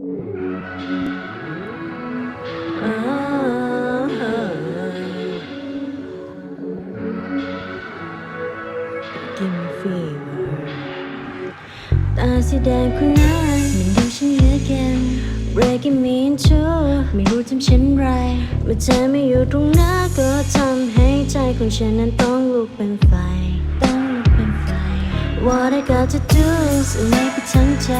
Give me fever ตาสีแดงคุณนายมันดูฉันเหลือเกิน Breaking me into ไม่รู้ทำเช่นไร เมื่อเธอไม่อยู่ตรงหน้าก็ทำให้ใจของฉันนั้นต้องลุกเป็นไฟต้องลุก What I got to do สิ่งนี้ก็ทั้งใจ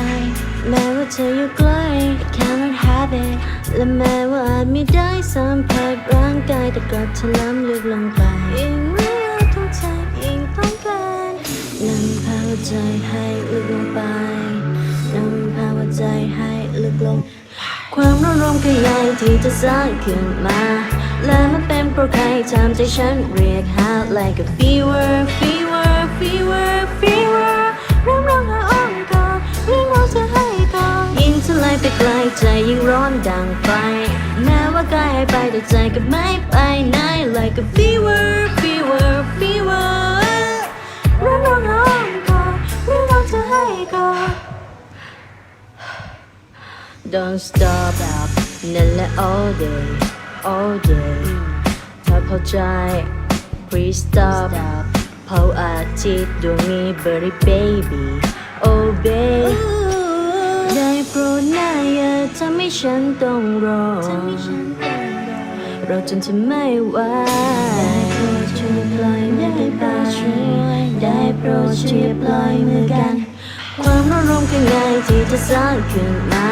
แม้ว่าเธออยู่ใกล้ I cannot have it และแม้ว่าอาจไม่ได้สัมผัสร่างกายแต่ก็ทะล้ำลึกลงไปยิ่งไม่อากต้งใจยิ่งต้องการนำพาหัวใจให้ลึกลงไปนำพาหัวใจให้ลึกลง ความร้อนรมข้างในที่จะสร้างขึ้นมา และมันเป็นเพราะใครทำใจฉันเรียกหา like a fever fever ไปไกลใจยิ่งร้อนดังไฟแม้ว่ากายหายไปแต่ใจก็ไม่ไปไหน like a fever fever fever เริ่มร้องหาอ้อมกอดเรียกร้องจะให้ก่อน Don't stop นั่นแหละ all day all day ถ้าพอใจ please stop เพราะอาทิตย์ดวงนี้ very baby oh baby ให้ฉันต้องรอรอจนจะไม่ไหวได้โปรดช่วยปล่อยมือกันไปได้โปรดช่วยปล่อยมือกัน ความร้อนรมข้างในที่จะสร้างขึ้นมา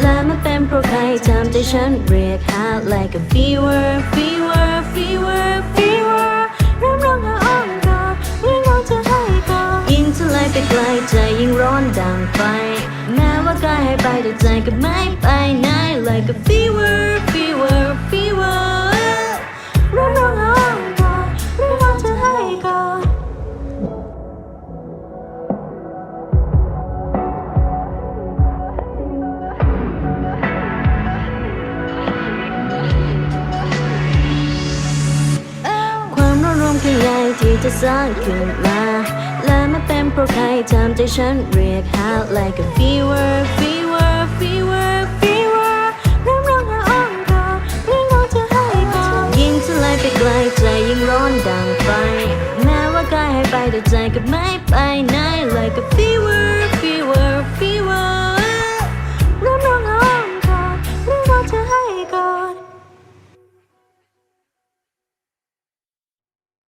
และมันเป็นเพราะใครทำใจฉันเรียกหา like a fever fever fever fever เริ่มร้องหาอ้อมกอดเรียกร้องจะให้ก่อยิ่งทะเลไปไกลใจยิ่งร้อนดังไฟ แม้ว่ากายหายไปแต่ใจก็ไม่ไปไหน like a fever fever fever ริ่มร้องหาอ้อมกอดเรียกร้องจะให้ก่อนความร้อนรมข้างในที่จะสร้างขึ้นมา และมันเป็นเพราะใครทำ ใจฉันเรียกหา like a fever fever fever fever เริ่มร้องหาอ้อมกอดเรียกร้องจะให้ก่อนยิ่งทะเลไปไกลใจยิ่งร้อนดังไฟ แม้ว่ากายหายไปแต่ใจก็ไม่ไปไหน like a fever